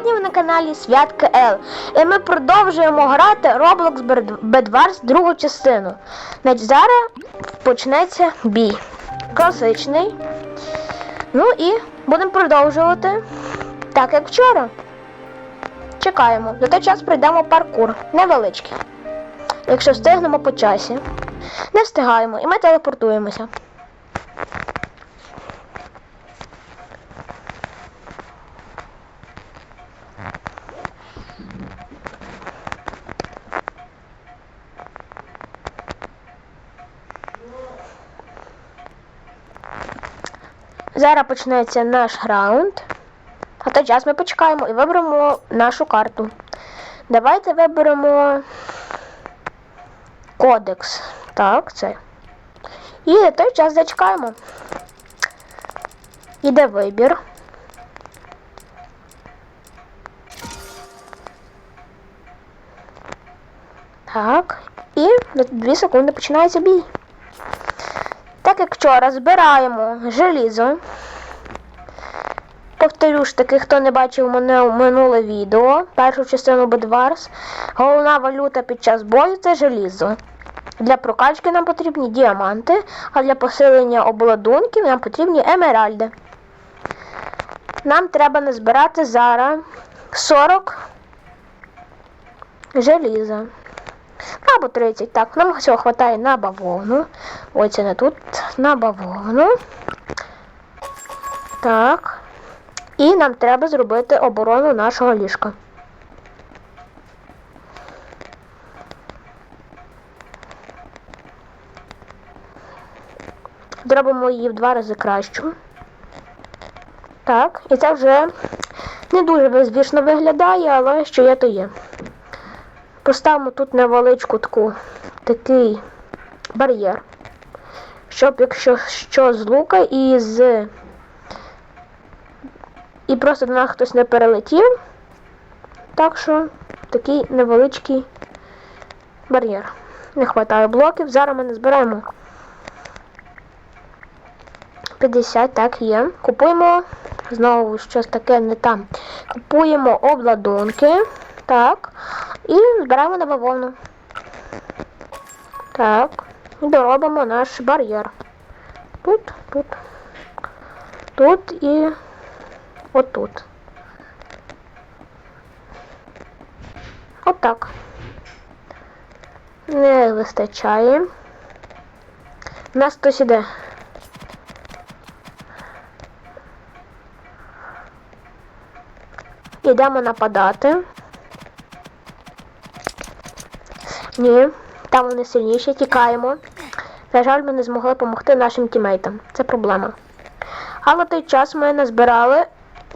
Сьогодні ви на каналі Святка Л. І ми продовжуємо грати Roblox Bed Wars другу частину. Значить, зараз почнеться бій. Класичний. Ну і будемо продовжувати. Так як вчора. Чекаємо. За той час пройдемо паркур. Невеличкий. Якщо встигнемо по часі. Не встигаємо і ми телепортуємося. Зараз почнеться наш раунд. А той час ми почекаємо і виберемо нашу карту. Давайте виберемо кодекс. Так, це. І той час зачекаємо. Іде вибір. Так. І на 2 секунди починається бій. Вчора збираємо желізо. Повторю ж таки, хто не бачив мене минуле відео, першу частину Bedwars. Головна валюта під час бою це желізо. Для прокачки нам потрібні діаманти, а для посилення обладунків нам потрібні емеральди. Нам треба назбирати зараз 40 желіза. Або 30. Так, нам всього вистачає на бавовну. Ой, це не тут. На бавовну. Так. І нам треба зробити оборону нашого ліжка. Зробимо її в два рази кращу. Так, і це вже не дуже безвішно виглядає, але що є, то є. Поставимо тут невеличку таку, такий бар'єр. Щоб якщо що з лука і з. І просто до нас хтось не перелетів. Так що такий невеличкий бар'єр. Не вистачає блоків. Зараз ми не збираємо 50, так є. Купуємо знову щось таке не там. Купуємо обладунки. Так. І збираємо на бавовну. Так. Доробимо наш бар'єр. Тут, тут. Тут і отут. Отак. Не вистачає. У нас хтось іде. Ідемо нападати. Ні, там вони сильніші, тікаємо. На жаль, ми не змогли допомогти нашим тімейтам. Це проблема. Але той час ми назбирали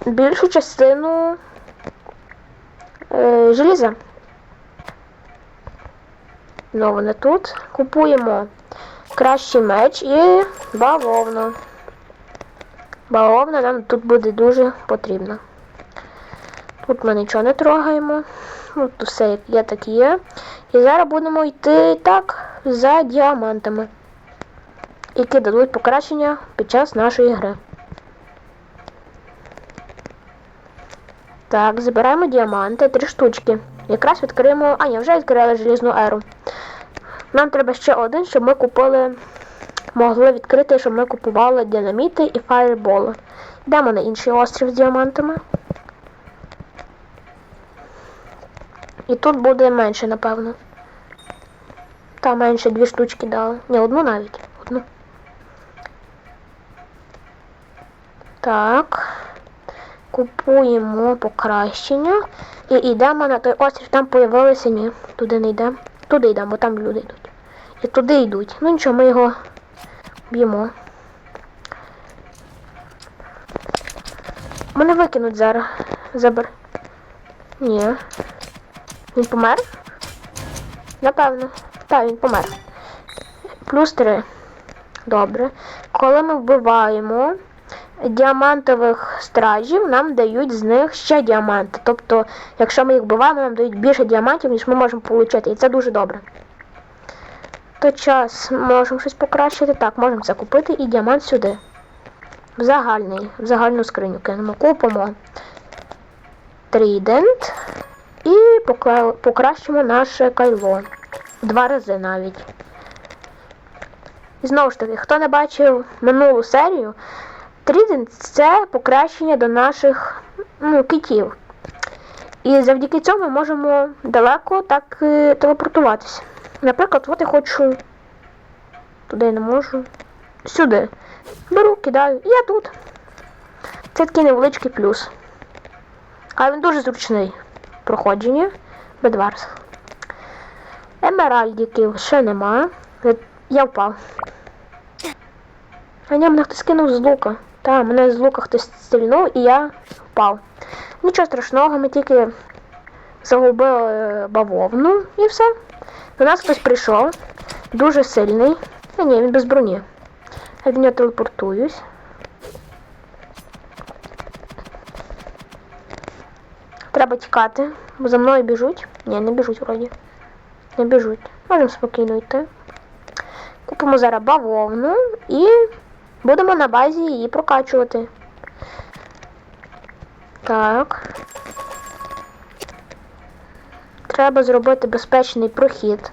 більшу частину е, желіза. Ну, вони тут. Купуємо кращий меч і бавовну. Бавовна нам тут буде дуже потрібна. Тут ми нічого не трогаємо. Ну, тут все є, так і є. І зараз будемо йти так за діамантами, які дадуть покращення під час нашої гри. Так, забираємо діаманти, три штучки. Якраз відкриємо... А, ні, вже відкрили желізну еру. Нам треба ще один, щоб ми купили. Могли відкрити, щоб ми купували динаміти і фаєрболи. Йдемо на інший острів з діамантами. І тут буде менше, напевно. Та менше дві штучки дали. Ні, одну навіть. Одну. Так. Купуємо покращення. І йдемо на той острів, там появилися, ні, туди не йдемо. Туди йдемо, бо там люди йдуть. І туди йдуть. Ну нічого, ми його б'ємо. Мене викинуть зараз. Забер. Ні. Він помер? Напевно. Так, він помер. Плюс 3. Добре. Коли ми вбиваємо діамантових стражів, нам дають з них ще діаманти. Тобто, якщо ми їх вбиваємо, нам дають більше діамантів, ніж ми можемо отримати. І це дуже добре. То час можемо щось покращити. Так, можемо це купити і діамант сюди. В загальний, в загальну скриню кинемо. Купимо. трідент покращимо наше кайло. Два рази навіть. І знову ж таки, хто не бачив минулу серію, трідент це покращення до наших ну, китів. І завдяки цьому ми можемо далеко так е, телепортуватися. Наприклад, от я хочу. Туди не можу. Сюди. Беру, кидаю. Я тут. Це такий невеличкий плюс. Але він дуже зручний в проходженні. Бедварс. Емеральдіків ще нема. Я впав. А ні, мене хтось кинув з лука. Та, мене з лука хтось стрільнув і я впав. Нічого страшного, ми тільки загубили бавовну і все. До нас хтось прийшов. Дуже сильний. А ні, він без броні. Я до нього телепортуюсь. Треба тікати, бо за мною біжуть. Ні, не біжуть вроді. Не біжуть. Можемо спокійно йти. Купимо зараз бавовну і будемо на базі її прокачувати. Так. Треба зробити безпечний прохід.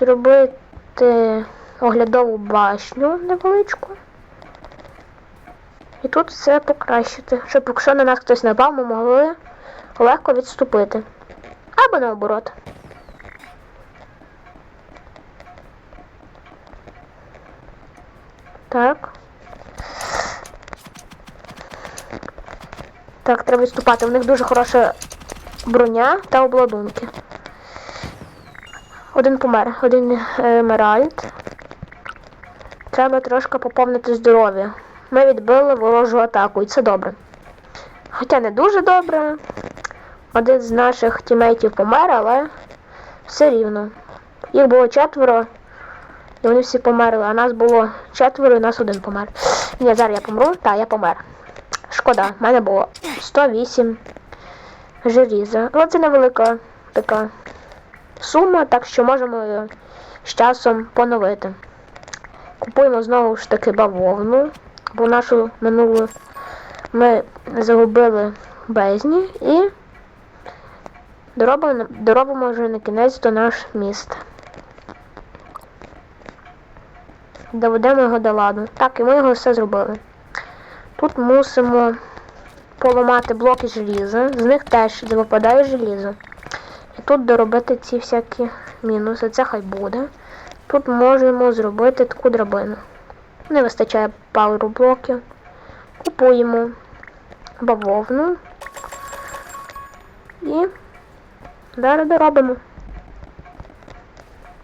Зробити оглядову башню невеличку. І тут все покращити, щоб якщо на нас хтось напав, ми могли легко відступити. Або наоборот. Так. Так, треба відступати. У них дуже хороша броня та обладунки. Один помер, один емеральд. Треба трошки поповнити здоров'я. Ми відбили ворожу атаку, і це добре. Хоча не дуже добре. Один з наших тімейтів помер, але все рівно. Їх було четверо, і вони всі померли, а нас було четверо, і нас один помер. Ні, зараз я помру, так, я помер. Шкода, в мене було 108 желіза. Але це невелика така сума, так що можемо з часом поновити. Купуємо знову ж таки бавовну, бо нашу минулу ми загубили бездні і доробимо, доробимо вже на кінець до наш міст. Доведемо його до ладу. Так, і ми його все зробили. Тут мусимо поламати блоки желіза, з них теж випадає желізо. І тут доробити ці всякі мінуси, це хай буде. Тут можемо зробити таку драбину. Не вистачає пару блоків. Купуємо бавовну і далі доробимо.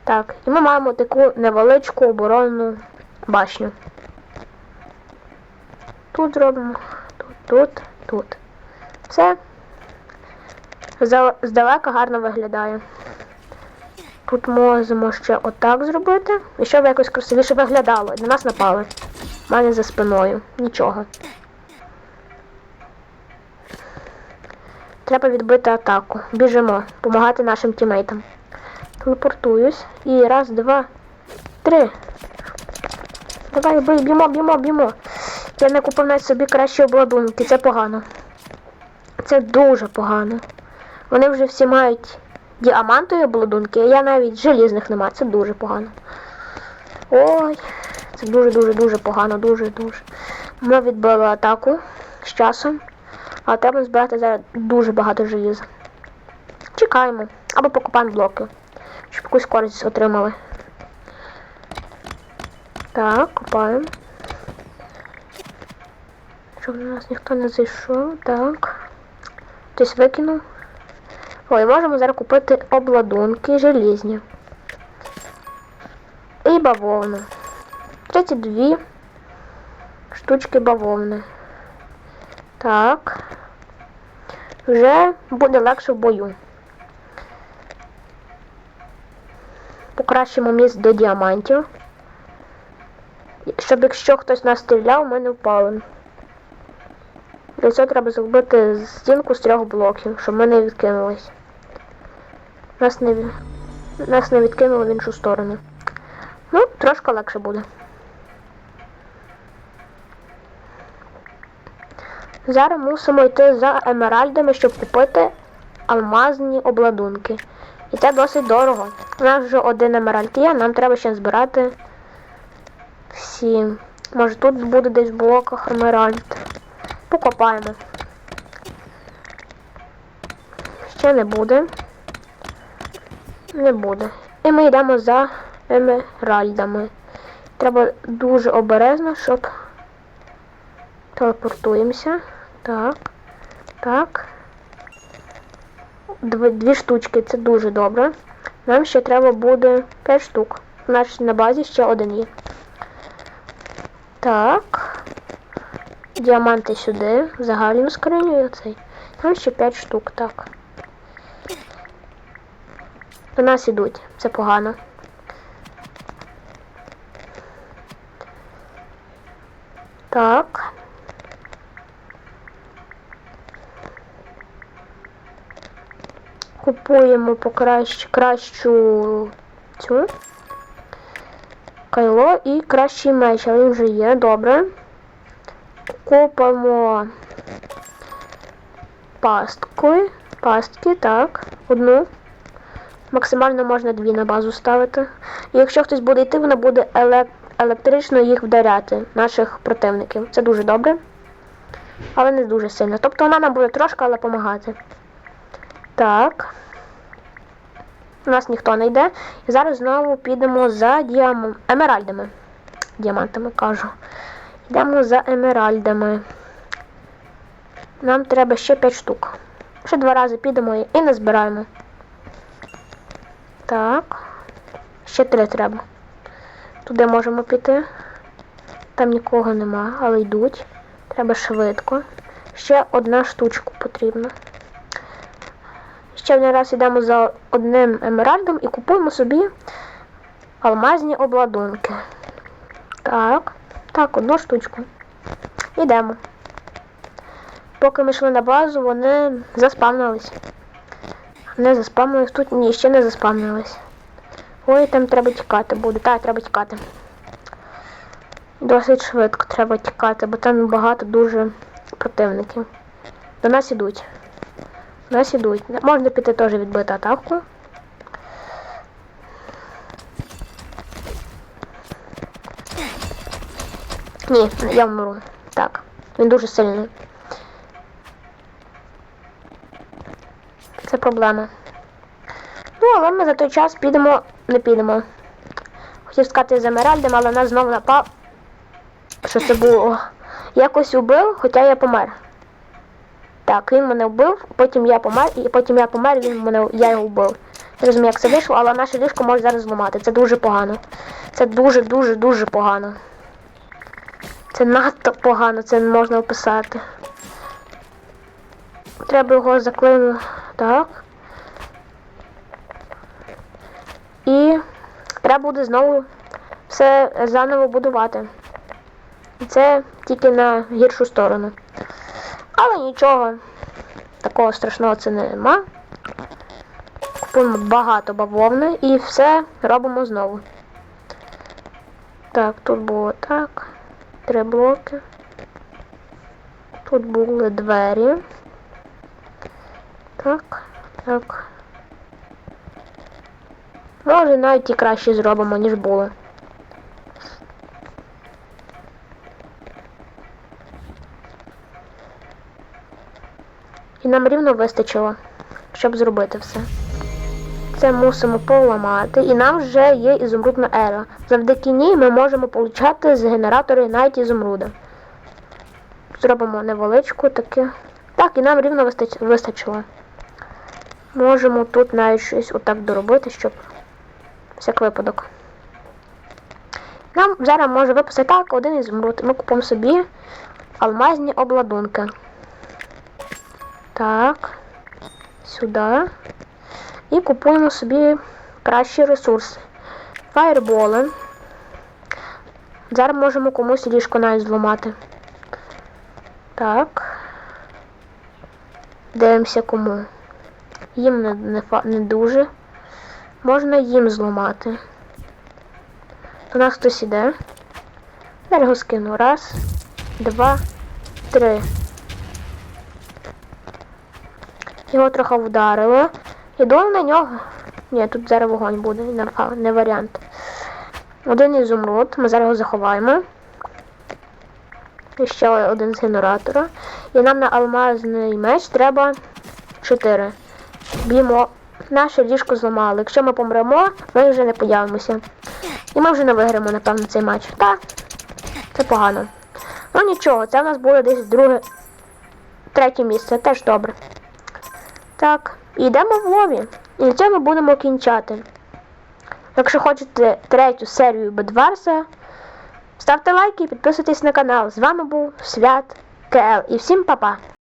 Так, і ми маємо таку невеличку оборонну башню. Тут зробимо, тут, тут, тут. Все. Здалека гарно виглядає. Тут можемо ще отак зробити. І щоб якось красивіше виглядало. На нас напали. У мене за спиною. Нічого. Треба відбити атаку. Біжимо. Помагати нашим тімейтам. Телепортуюсь. І раз, два, три. Давай, бий, б'ємо, б'ємо, б'ємо. Я не купив навіть собі кращі обладунки. Це погано. Це дуже погано. Вони вже всі мають діамантові обладунки, я навіть желізних не маю. Це дуже погано. Ой, це дуже-дуже-дуже погано, дуже-дуже. Ми відбили атаку з часом, а треба збирати зараз дуже багато желіза. Чекаємо. Або покупаємо блоки, щоб якусь користь отримали. Так, купаємо. Щоб на нас ніхто не зайшов. Так. Хтось викинув. Ой, можемо зараз купити обладунки желізні. І бавовну. 32 штучки бавовни. Так. Вже буде легше в бою. Покращимо міст до діамантів. Щоб якщо хтось нас стріляв, ми не впали. Для цього треба зробити стінку з трьох блоків, щоб ми не відкинулись. Нас не, нас не відкинуло в іншу сторону. Ну, трошки легше буде. Зараз мусимо йти за емеральдами, щоб купити алмазні обладунки. І це досить дорого. У нас вже один емеральд є, нам треба ще збирати сім. Може тут буде десь в блоках емеральд. Покопаємо. Ще не буде. Не буде. І ми йдемо за емеральдами. Треба дуже обережно, щоб телепортуємося. Так. Так. Дві, дві штучки, це дуже добре. Нам ще треба буде 5 штук. У нас на базі ще один є. Так. Діаманти сюди. Загальну скриню і оцей. Нам ще 5 штук, так. До нас ідуть. Це погано. Так. Купуємо покращ... кращу цю кайло і кращий меч, але він вже є, добре. Купимо пастки. Пастки, так. Одну. Максимально можна дві на базу ставити. І якщо хтось буде йти, вона буде елек... електрично їх вдаряти, наших противників. Це дуже добре. Але не дуже сильно. Тобто вона нам буде трошки, але допомагати. Так. У нас ніхто не йде. І зараз знову підемо за діам... емеральдами. Діамантами кажу. Йдемо за емеральдами. Нам треба ще 5 штук. Ще два рази підемо і не збираємо. Так. Ще три треба. Туди можемо піти. Там нікого нема, але йдуть. Треба швидко. Ще одна штучка потрібна. Ще один раз йдемо за одним емеральдом і купуємо собі алмазні обладунки. Так. Так, одну штучку. Йдемо. Поки ми йшли на базу, вони заспавнились. Не заспавнились тут? Ні, ще не заспавнились. Ой, там треба тікати буде. Так, треба тікати. Досить швидко треба тікати, бо там багато дуже противників. До нас ідуть. До нас ідуть. Можна піти теж відбити атаку. Ні, я вмру. Так. Він дуже сильний. Це проблема. Ну, але ми за той час підемо, не підемо. Хотів сказати з Емеральдом, але нас знову напав. Що це було? Якось убив, хоча я помер. Так, він мене вбив, потім я помер, і потім я помер, він мене, я його вбив. Не розумію, як це вийшло, але наше ліжко може зараз зламати. Це дуже погано. Це дуже-дуже дуже погано. Це надто погано, це не можна описати. Треба його заклину. Так. І треба буде знову все заново будувати. І це тільки на гіршу сторону. Але нічого, такого страшного це нема. Купуємо багато бавовни і все робимо знову. Так, тут було так. Три блоки. Тут були двері. Так, так. Може навіть і краще зробимо, ніж було. І нам рівно вистачило, щоб зробити все. Це мусимо поламати. І нам вже є ізумрудна ера. Завдяки ній ми можемо получати з генератора навіть ізумруда. Зробимо невеличку таке. Так, і нам рівно вистачило. Можемо тут навіть щось отак доробити, щоб всяк випадок. Нам зараз може виписати так, один ізумруд. Ми купимо собі алмазні обладунки. Так. Сюди. І купуємо собі кращі ресурси. Фаєрболи. Зараз можемо комусь ліжко навіть зламати. Так. Дивимося кому. Їм не, не, не дуже. Можна їм зламати. До нас хтось іде. Його скину. Раз, два, три. Його трохи вдарило. Іду на нього. Ні, тут зараз вогонь буде, не, варіант. Один ізумруд, ми зараз його заховаємо. І ще один з генератора. І нам на алмазний меч треба 4. Б'ємо. Наше ліжко зламали. Якщо ми помремо, ми вже не появимося. І ми вже не виграємо, напевно, цей матч. Так, це погано. Ну нічого, це в нас буде десь друге, третє місце, теж добре. Так, і йдемо в лові. І на цьому будемо кінчати. Якщо хочете третю серію Бедварса, ставте лайки і підписуйтесь на канал. З вами був Свят КЛ. І всім па-па!